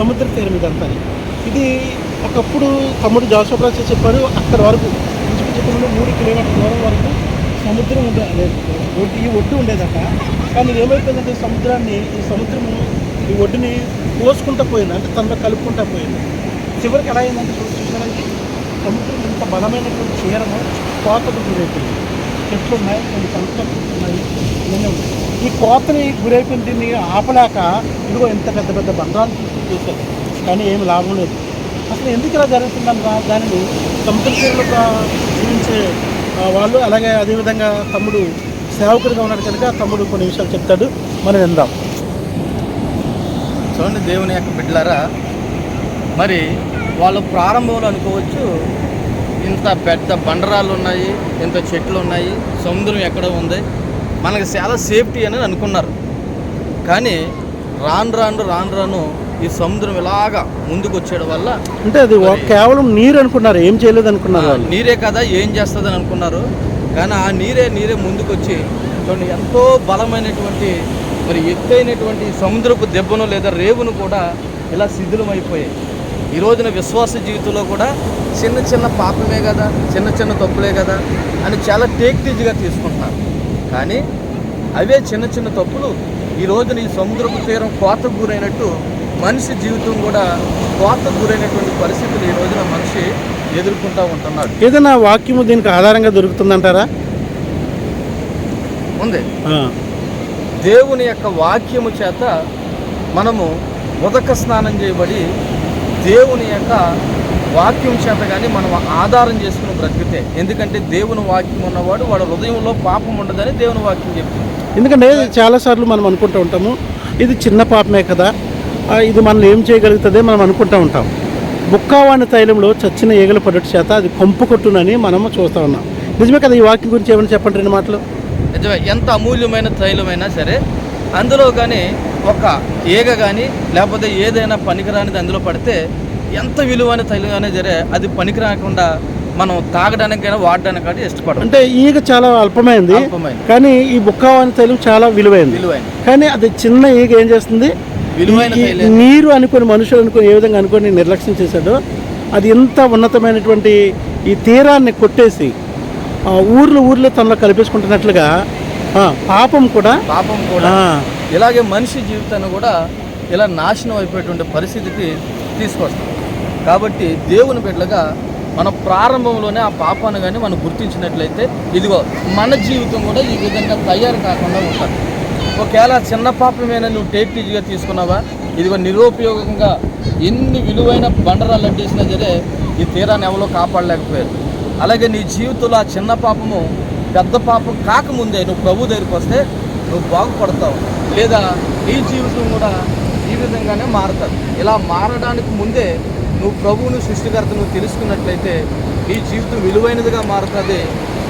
సముద్ర తీరం ఇదంతా ఇది ఒకప్పుడు తమ్ముడు జాషోప్రాస్ చెప్పారు అక్కడ వరకు ఇంచుమించు మూడు కిలోమీటర్ల దూరం వరకు సముద్రం ఉండే ఒడ్డు ఈ ఒడ్డు ఉండేదట. కానీ ఏమైపోయిందంటే సముద్రాన్ని ఈ సముద్రము ఈ ఒడ్డుని కోసుకుంటా పోయింది అంటే తనలో కలుపుకుంటా పోయింది. చివరికి ఎలా అయిందంటే చూ- సముద్రం ఇంత బలమైనటువంటి చీరము కోతకు గురైపోయింది. చెట్లు ఉన్నాయి కొన్ని సంతలు ఉన్నాయి ఇవన్నీ ఉన్నాయి. ఈ కోతని గురైపోయింది దీన్ని ఆపలేక ఇదిగో ఇంత పెద్ద పెద్ద బంధాలు చూశారు కానీ ఏమి లాభం లేదు. అసలు ఎందుకు ఇలా జరుగుతుందన్న దానిని సముద్ర జీవించే వాళ్ళు అలాగే అదేవిధంగా తమ్ముడు సేవకుడిగా ఉన్నాడు కనుక తమ్ముడు కొన్ని విషయాలు చెప్తాడు. మనం విందాం. చూడండి దేవుని యొక్క బిడ్డలారా మరి వాళ్ళు ప్రారంభంలో అనుకోవచ్చు ఇంత పెద్ద బండరాళ్ళు ఉన్నాయి ఇంత చెట్లు ఉన్నాయి సముద్రం ఎక్కడ ఉంది మనకి చాలా సేఫ్టీ అని అనుకున్నారు. కానీ రాను రాను రాను రాను ఈ సముద్రం ఇలాగా ముందుకు వచ్చేయడం వల్ల అంటే అది కేవలం నీరు అనుకున్నారు ఏం చేయలేదు అనుకున్నారు నీరే కదా ఏం చేస్తుందని అనుకున్నారు. కానీ ఆ నీరే నీరే ముందుకు వచ్చి చూడండి ఎంతో బలమైనటువంటి మరి ఎత్తైనటువంటి సముద్రపు దెబ్బను లేదా రేవును కూడా ఇలా శిథిలమైపోయాయి. ఈ రోజున విశ్వాస జీవితంలో కూడా చిన్న చిన్న పాపమే కదా చిన్న చిన్న తప్పులే కదా అని చాలా టేక్టీజ్గా తీసుకుంటున్నారు. కానీ అవే చిన్న చిన్న తప్పులు ఈ రోజున ఈ సముద్రపు తీరం కోతకు గురైనట్టు మనిషి జీవితం కూడా కోతకు గురైనటువంటి పరిస్థితులు ఈ రోజున మనిషి ఎదుర్కొంటూ ఉంటున్నాడు. ఏదైనా వాక్యము దీనికి ఆధారంగా దొరుకుతుందంటారా? ఉంది. దేవుని యొక్క వాక్యము చేత మనము ఉదక స్నానం చేయబడి దేవుని యొక్క వాక్యం చేత కానీ మనం ఆధారం చేసుకుని బ్రతికితే ఎందుకంటే దేవుని వాక్యం ఉన్నవాడు వాడు హృదయంలో పాపం ఉండదని దేవుని వాక్యం చెప్తుంది. ఎందుకంటే చాలాసార్లు మనం అనుకుంటూ ఉంటాము ఇది చిన్న పాపమే కదా ఇది మనల్ని ఏం చేయగలుగుతుంది? మనం అనుకుంటూ ఉంటాం. బుక్కావాణి తైలంలో చచ్చిన ఈగల పడట చేత అది కొంపు కొట్టునని మనము చూస్తూ ఉన్నాం. నిజమే కదా ఈ వాక్యం గురించి ఏమైనా చెప్పండి రెండు మాటలు? నిజమే. ఎంత అమూల్యమైన తైలమైనా సరే అందులో కానీ ఒక ఈగ కానీ లేకపోతే ఏదైనా పనికిరానిది అందులో పడితే ఎంత విలువైన తైలం అయినా సరే అది పనికి రాకుండా మనం తాగడానికి కానీ వాడడానికి కానీ ఇష్టపడం అంటే ఈగ చాలా అల్పమైంది. కానీ ఈ బుక్కావాణి తైలం చాలా విలువైంది. విలువైన కానీ అది చిన్న ఈగ ఏం చేస్తుంది? నీరు అనుకుని మనుషులు అనుకుని ఏ విధంగా అనుకుని నిర్లక్ష్యం చేశాడో అది ఎంత ఉన్నతమైనటువంటి ఈ తీరాన్ని కొట్టేసి ఊర్లు ఊర్లో తనలో కలిపేసుకుంటున్నట్లుగా పాపం కూడా పాపం కూడా ఇలాగే మనిషి జీవితాన్ని కూడా ఇలా నాశనం అయిపోయేటువంటి పరిస్థితికి తీసుకొస్తాం. కాబట్టి దేవుని బిడ్డలుగా మన ప్రారంభంలోనే ఆ పాపాన్ని కానీ మనం గుర్తించినట్లయితే ఇదిగో మన జీవితం కూడా ఈ విధంగా తయారు కాకుండా ఉంటుంది ఒకవేళ చిన్న పాపమేనా నువ్వు టేక్టీజీగా తీసుకున్నావా? ఇదిగో నిరుపయోగంగా ఎన్ని విలువైన బండరాలు అడ్డేసినా సరే ఈ తీరాన్ని ఎవరో కాపాడలేకపోయారు. అలాగే నీ జీవితంలో ఆ చిన్న పాపము పెద్ద పాపం కాకముందే నువ్వు ప్రభు దగ్గరికి వస్తే నువ్వు బాగుపడతావు. లేదా నీ జీవితం కూడా ఈ విధంగానే మారుతుంది. ఇలా మారడానికి ముందే నువ్వు ప్రభువును సృష్టికర్త నువ్వు తెలుసుకున్నట్లయితే నీ జీవితం విలువైనదిగా మారుతుంది.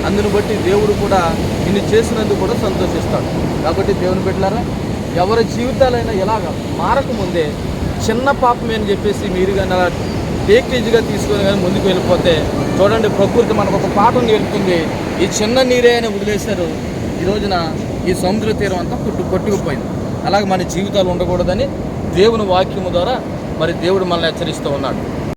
అందును బట్టి దేవుడు కూడా నిన్ను చేసినందుకు కూడా సంతోషిస్తాడు. కాబట్టి దేవుని పెట్టారా ఎవరి జీవితాలైనా ఎలాగ మారకముందే చిన్న పాపమే అని చెప్పేసి మీరు కానీ అలా టేకేజీగా తీసుకొని కానీ ముందుకు వెళ్ళిపోతే చూడండి ప్రకృతి మనకు ఒక పాఠం నేర్పుతుంది ఈ చిన్న నీరే అని వదిలేశారు. ఈ రోజున ఈ సముద్ర తీరం అంతా పుట్టు కొట్టుకుపోయింది. అలాగే మన జీవితాలు ఉండకూడదని దేవుని వాక్యము ద్వారా మరి దేవుడు మనల్ని హెచ్చరిస్తూ ఉన్నాడు.